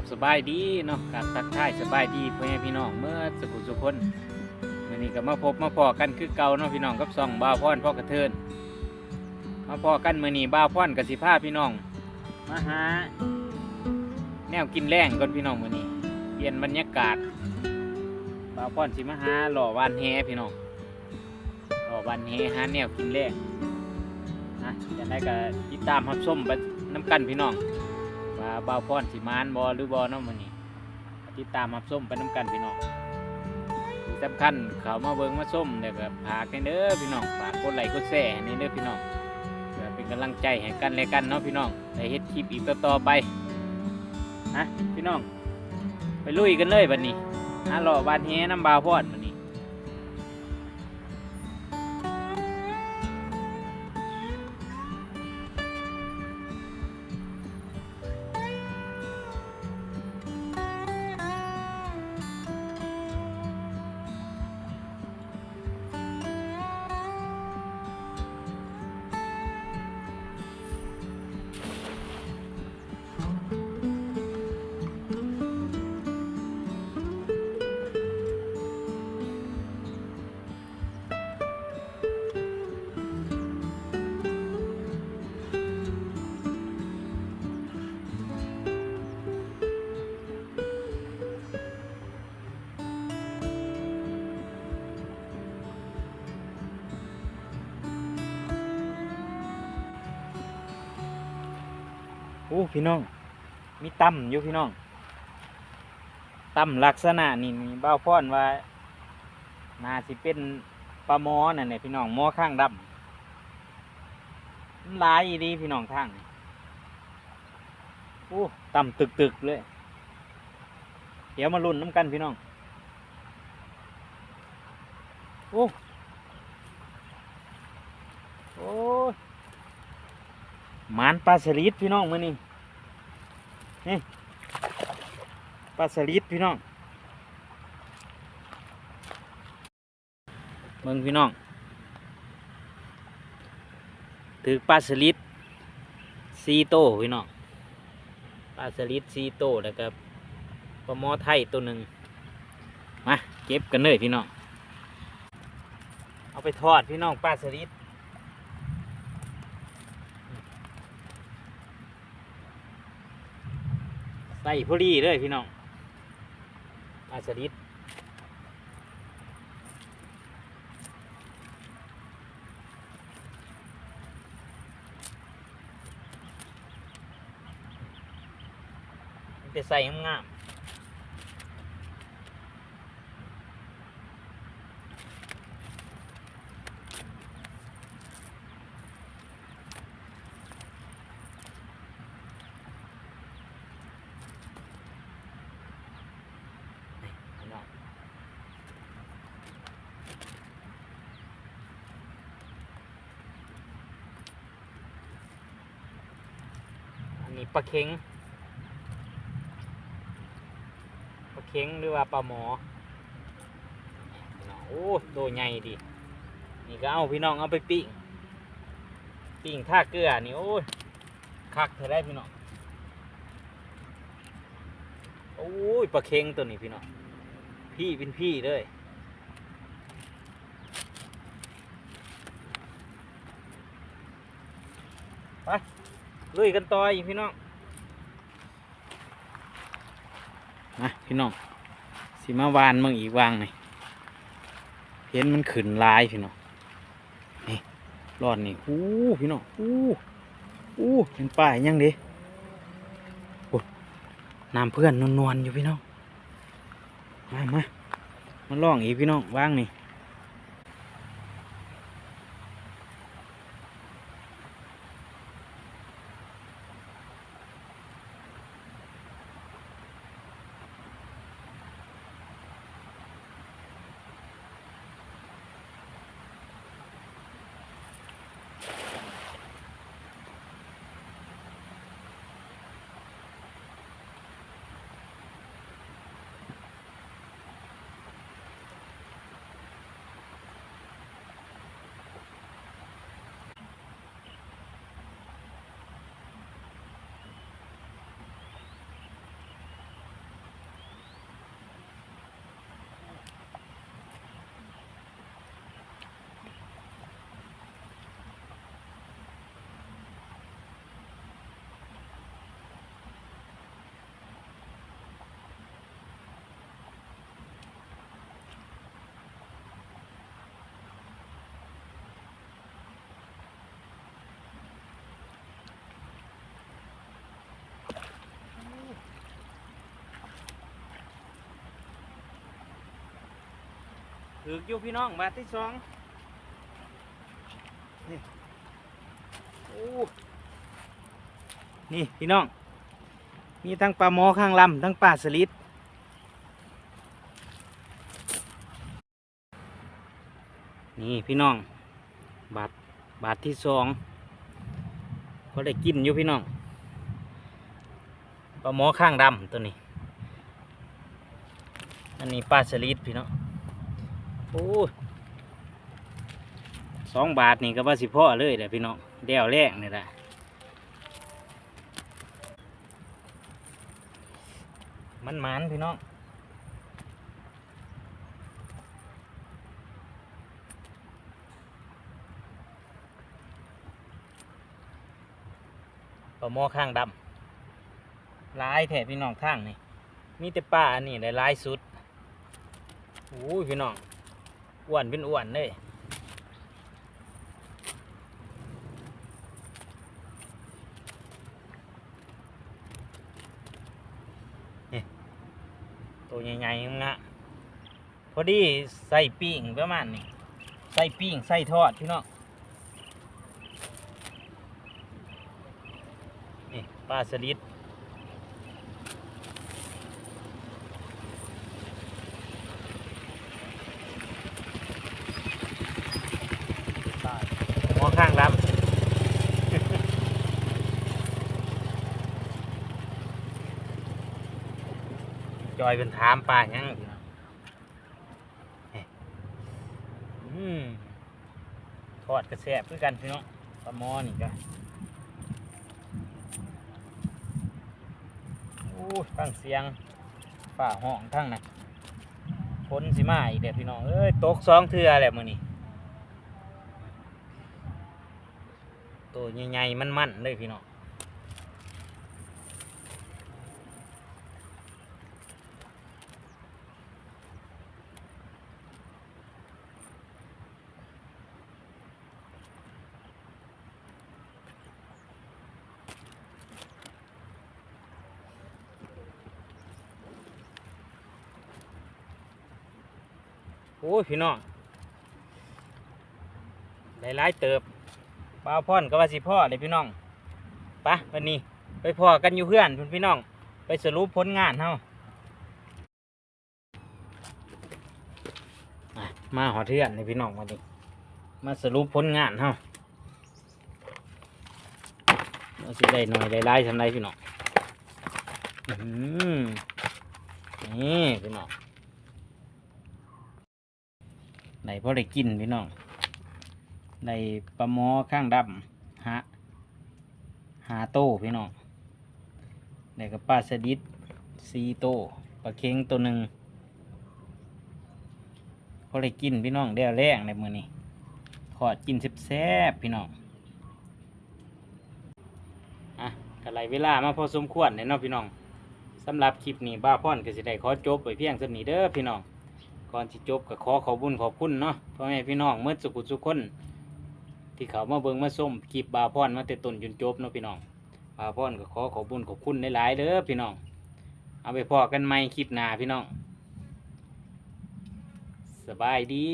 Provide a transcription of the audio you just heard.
บสบายดีเนาะกราบทักทายสบายดีพ่อแม่พี่น้องเมื่อสุขุสุคนวันนี้ก็มาพบมาพอกันคือเก่าเนาะพี่น้องกับซองบ่าวพรพ่อกระเทินมาพอกันมือนี้บ่าวพรกับสิพาพี่น้องมาหาแนวกินแรงก่อนพี่น้องมือนี้เปลี่ยนบรรยากาศบ่าวพรสิมาหาหล่อวานแฮพี่น้องหล่อวานแฮหาแนวกินแรงนะจะได้ก็ติดตามรับชมไปน้ำกันพี่น้อง ว่าบ่าวพรสิมานบอหรือบอเนาะมื้อนี้ติดตามรับส้มไปน้ำกันพี่น้องที่สำคัญเขามาเบิ่งมาส้มเดี๋ยวก็ฝากันเด้อพี่น้องฝากกดไลค์กดแชร์นี่เด้อพี่น้องเพื่อเป็นกำลังใจให้กันและกันเนาะพี่น้องได้เฮ็ดคลิปอีกต่อไปนะพี่น้อง ไปลุยกันเลยบัดนี้หาหล่อบานแฮน้ำบ่าวพรบัด อ้พี่น้อง มีตั้มอยู่พี่น้องตั้มลักษณะนี่นี่บ้าวพรว่าน่าสิเป็นปลาหมอนั่นแหละพี่น้องหมอข้างดำมันลายอีดีพี่น้องทางโอ้ตั้มตึกตึกเลย เดี๋ยวมาลุ้นน้ำกันพี่น้องโอ้โอ้ หมานปลาสลิดพี่น้องมือนี่นี่ปลาสลิดพี่น้องเมืองพี่น้องถือปลาสลิดซีโตวพี่น้องปลาสลิดซีโตวแล้วก็ปลาหมอไทยตัวหนึ่งมาเก็บกันเลยพี่น้องเอาไปทอดพี่น้องปลาสลิด ใส่พอดีเลยพี่น้องอาสลิดจะใส่งาม ปลาเค็งปลาเค็งหรือว่าปลาหมอโอ้ตัวใหญ่ดีนี่ก็เอาพี่น้องเอาไปปิ้งปิ้งท่าเกลือนี่โอ้ยคักเธอได้พี่น้องโอ้ยปลาเค็งตัวนี้พี่น้องพี่เป็นพี่เลยไปลุยกันต่ออีกพี่น้องะพี่น้องสีมาวานมึงอีกวางหน่อยเห็นมันขืนลายพี่น้องนี่รอดนี่อู้พี่น้องอู้อู้เป็นป่ายยังดิโอ้น้ำเพื่อนนวลๆอยู่พี่น้องมามามาล่องอีกพี่น้องว่างนี่ ถืออยู่พี่น้องบาทที่สองนี่โอ้นี่พี่น้อง มีทั้งปลาหมอข้างลำทั้งปลาสลิดนี่พี่น้อง บาทบาทที่สองก็ได้กินอยู่พี่น้องปลาหมอข้างดำตัวนี้ อันนี้ปลาสลิดพี่น้อง โอ้สองบาทนี่ก็ว่าสิพ่อเลยแหละพี่น้องเดี่ยวแรกนี่แหละมันมันพี่น้องปลาหมอข้างดำลายแถบพี่น้องข้างนี่มีแต่ปลาอันนี้ได้ลายสุดโอ้ยพี่น้อง อ้วนเป็นอ้วนเลยนี่ตัวใหญ่ๆงะพอดีใส่ปิ้งประมาณนี้ใส่ปิ้งใส่ทอดพี่น้องนี่ปลาสลิด หมอข้างรับ จ อยเป็นถามป่าหยังอยู่เนาะเฮ้อืมทอดกระแสบคือกันพี่น้องปลาหมอนี่ก็โอ้ตั้งเสียงฝ่าห้องทั้งนะฝนสิมาอีกเด็ดพี่น้องเอ้ยตกสองเทือแหละมือนี้ตัวใหญ่ๆมันๆเลยพี่น้อง โอ้ยพี่น้องหลายๆเติบบ่าวพ่อนก็ว่าสิพ่อเลยพี่น้องไปะวันนี้ไปพ่อกันอยู่เพื่อนเพื่อนพี่น้อง ไปสรุปผลงานเฮาอะมาหอเทือนเลยพี่น้องวันนี้มาสรุปผลงานเฮาเราสิได้หน่อยได้ไล่ทำไรพี่น้องอื้อหือนี่พี่น้อง ไหนพอได้กินพี่น้องในปลาหมอข้างดำหาหาโต้พี่น้องในกับปลาสดิดซีโต้ปลาเค็งตัวหนึ่งพอได้กินพี่น้องได้แรงในมือนี้ขอดกินแซ่บพี่น้องอะกะไรเวลามาพอสมควรเลยเนาะพี่น้องสำหรับคลิปนี้บ้าพ่อนก็สิได้ขอจบไปเพียงสนี้เด้อพี่น้อง ก่อนที่จบก็ขอขอบุญขอบคุณเนาะพ่อแม่พี่น้องเมื่อสุขุสุขคน ที่เขามาเบิ่งมาส้มกีบบาพอนมาแต่ต้นจนจบเนาะพี่น้องบาพอนก็ขอขอบุญขอบคุณหลายๆเด้อพี่น้อง เอาไปพอกันไหมคลิปหน้าพี่น้อง สบายดี